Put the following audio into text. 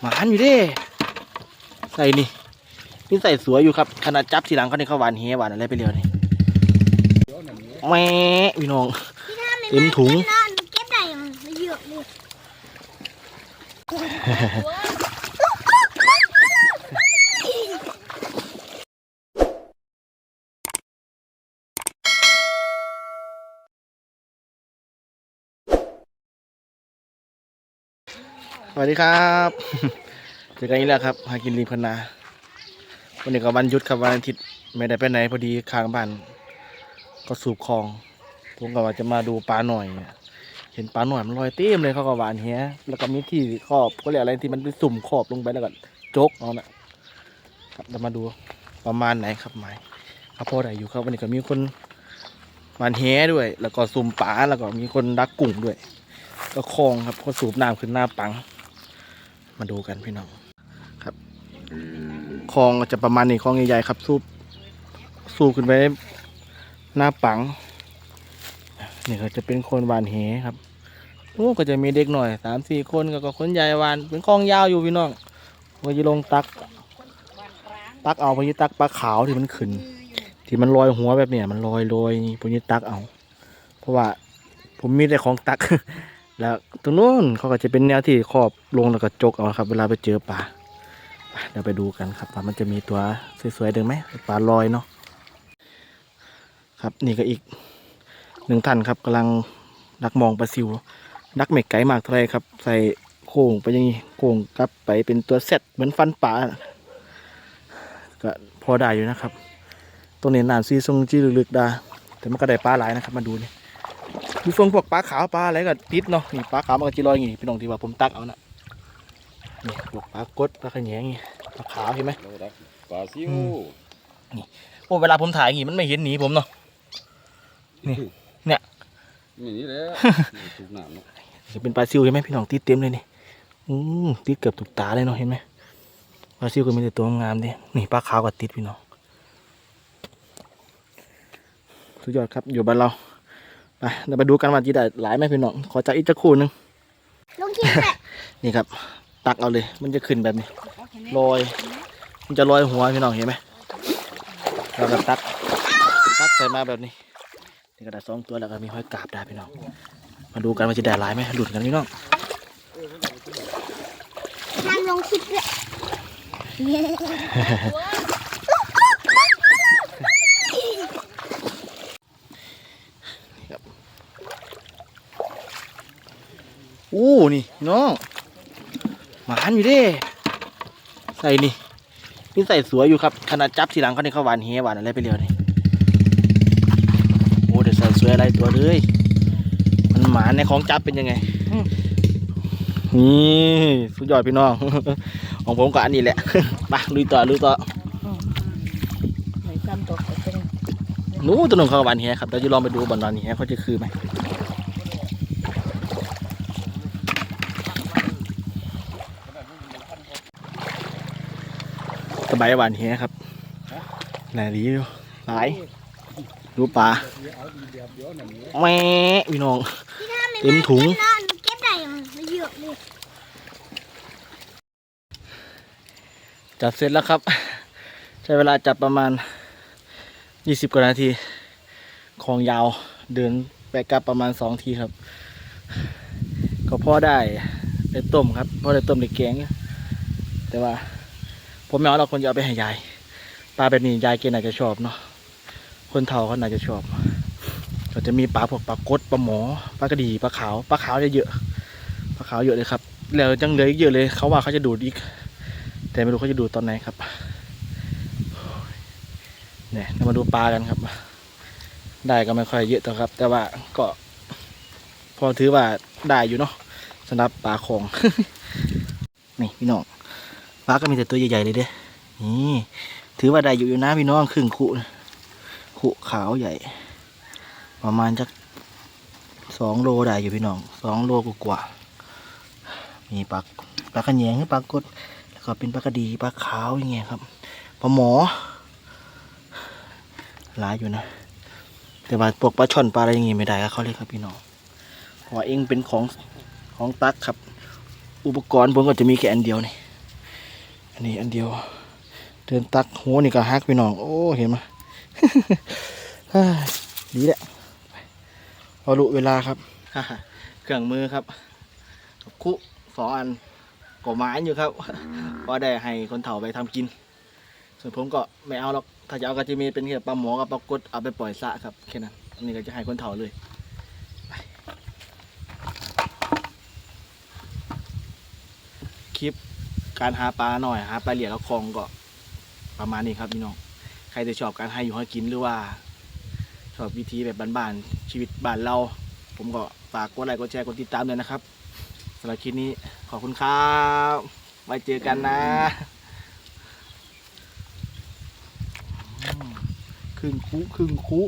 หมานอยู่เด้ใส่นี่นี่ใส่สวยอยู่ครับขนาดจับทีหลังเขาเนี่ยเขาหวานเฮหวานอะไรไปเรียวนี่แม่พี่น้องเต็มถุงเก็บได้เยอะเลย วัสดีครับเจอกันอีกแล้วครับหากินรีพนาวันนี้ก็วันหยุดครับวันอาทิตย์ไม่ได้ไปไหนพอดีข้างบ้านก็สูบคลองผมก็ว่าจะมาดูปลาหน่อย เห็นปลาหน่อยมันลอยเต็มเลยเขาก็หวานเฮียแล้วก็มีที่ครอบก็เรียกอะไรที่มันเป็นสุ่มขอบลงไปแล้วก็จกเอานะครับเรามาดูประมาณไหนครับหมายครับพอได้อยู่ครับวันนี้ก็มีคนหวานเฮด้วย แล้วก็สุ่มปลาแล้วก็มีคนดักกุ้งด้วย ก็คลองครับก็สูบน้ำขึ้นหน้าปัง มาดูกันพี่น้องครับคลองจะประมาณนี้คลองใหญ่ๆครับสูบสูบขึ้นไปหน้าปังนี่ก็จะเป็นคนวานเหครับโอ้ก็จะมีเด็กหน่อยสามสี่คนก็คนใหญ่วานเป็นคลองยาวอยู่พี่น้องก็จะลงตัก ตักเอาพยีตักปลาขาวที่มันขึ้น ที่มันลอยหัวแบบเนี้ยมันลอยลอยพยีตักเอา เพราะว่าผมมีแต่ของตัก แล้วตรงนู้นเขาก็จะเป็นแนวที่ครอบลงแล้วก็จกเอาครับ เวลาไปเจอปลาเดี๋ยวไปดูกันครับว่ามันจะมีตัวสวยๆเดิมไหมปลาลอยเนาะครับนี่ก็อีกหนึ่งท่านครับกำลังดักมองปลาซิวดักเม็กไก่มากเท่าไรครับ ใส่โค้งไปอย่างนี้โค้งกลับไปเป็นตัวเซตเหมือนฟันปลาก็พอได้อยู่นะครับตรงนี้น้ำซีทรงจีลึกๆด้แต่มันก็ได้ปลาหลายนะครับ มาดูนี่ มีฟงพวกปลาขาวปลาอะไรก็ติดเนาะนี่ปลาขาวมันก็จีลอยอย่างงี้พี่น้องที่ว่าผมตักเอานะนี่พวกปลากดปลาขะแยงงี้ปลาขาวเห็นไหมเราดักปลาซิวโอ้เวลาผมถ่ายอย่างงี้มันไม่เห็นหนีผมเนาะนี่เนี่ยนี่นี่แหละถูกน้ำเนาะจะเป็นปลาซิวเห็นไหมพี่น้องติดเต็มเลยนี่อืมติดเกือบถูกตาเลยเนาะเห็นไหมปลาซิวก็มีแต่ตัวงามดินี่ปลาขาวก็ติดพี่น้องสุดยอดครับอยู่บ้านเรา ไปเดี๋ยวไปดูกันว่าจีได้หลายไหมพี่น้อง ขอจับอีกจักคู่หนึงลงกินแหละนี่ครับ ตักเอาเลย มันจะขึ้นแบบนี้ลอย มันจะลอยหัวพี่น้องเห็นไหมเราแบบตักตักใส่มาแบบนี้นี่ก็ได้สองตัวแล้วก็มีห้อยกาบได้พี่น้อง มาดูกันว่าจะได้หลายไหมหลุดกันพี่น้องห้ามลงคลิปด้วย อู้นี่พี่น้องหมานอยู่เด้ใส่นี่นี่ใส่สวยอยู่ครับขนาดจับทีหลังเขาเนี่ยเขาหวานเฮหวานอะไรไปเรียวนี่โอ้เดี๋ยวใส่สวยอะไรตัวเลยมันหมานในของจับเป็นยังไงนี่สุดยอดพี่น้อง ของผมก็อันนี้แหละไปลุยต่อลุยต่อในซ้ำตัวเขาเป็นหนู้ตัวหนึ่งเขาก็หวานเฮครับเดี๋ยวจะลองไปดูบอลหวานเฮเขาจะคือไหม สบายหวานเฮครับไหนดีดูหลายดูปลาแม่พี่น้องเต็มถุงเก็บได้ยังเยอะเลยจับเสร็จแล้วครับ ใช้เวลาจับประมาณ 20 กว่านาทีของยาวเดินไปกลับประมาณ 2 ทีครับ ก็พอได้ได้ต้มครับพอได้ต้มได้แกงอยู่แต่ว่า ผมไม่เอาเราคนจะเอาไปให้ยายปลาแบบนี้ยายเกณฑ์อาจจะชอบเนาะคนเฒ่าเขาน่าจจะชอบก็จะมีปลาพวกปลากดปลาหมอปลากระดีปลาขาวปลาขาวจะเยอะปลาขาวเยอะเลยครับแล้วจังเหลยเยอะเลย เขาว่าเขาจะดูดอีก แต่ไม่รู้เขาจะดูดตอนไหนครับเนี่ยเรามาดูปลากันครับ ได้ก็ไม่ค่อยเยอะต่อครับ แต่ว่าก็ พอถือว่าได้อยู่เนาะสำหรับปลาของ นี่พี่น้อง ปลาก็มีแต่ตัวใหญ่ๆเลยเด้นี่ถือว่าได้อยู่อยู่นะพี่น้องครึ่งขุขุขาวใหญ่ ประมาณจักสองโลได้อยู่พี่น้องสองโลกว่ามีปลาปลากระแยงหรือปลากด แล้วก็เป็นปลากระดีปลาขาวอย่างเงี้ยครับปลาหมอหลายอยู่นะ แต่ว่าพวกปลาช่อนปลาอะไรอย่างงี้ไม่ได้ครับเขาเรียกครับพี่น้องเพราะว่าเองเป็นของของตักครับ อุปกรณ์ผมก็จะมีแค่อันเดียวนี่ อันนี้อันเดียว เดินตักหัวนี่ก็ฮักพี่น้อง โอ้เห็นไหมดีแหละเอาลุเวลาครับ เครื่องมือครับ คุสองอันก็ไม้อยู่ครับก็ได้ให้คนเฒ่าไปทำกิน ส่วนผมก็ไม่เอาหรอก ถ้าจะเอาก็จะมีเป็นแค่ปลาหมอกับปลากดเอาไปปล่อยสะครับแค่นั้น อันนี้ก็จะให้คนเฒ่าเลยคลิป การหาปลาหน่อยหาปลาเหลี่ยกับคลองก็ประมาณนี้ครับพี่น้องใครจะชอบการให้อยู่ให้กินหรือว่า ชอบวิธีแบบบ้านๆชีวิตบ้านเรา ผมก็ฝากกดไลค์กดแชร์กดติดตามด้วยนะครับสำหรับคลิปนี้ขอบคุณครับไว้เจอกันนะครึ่งคุครึ่งคุ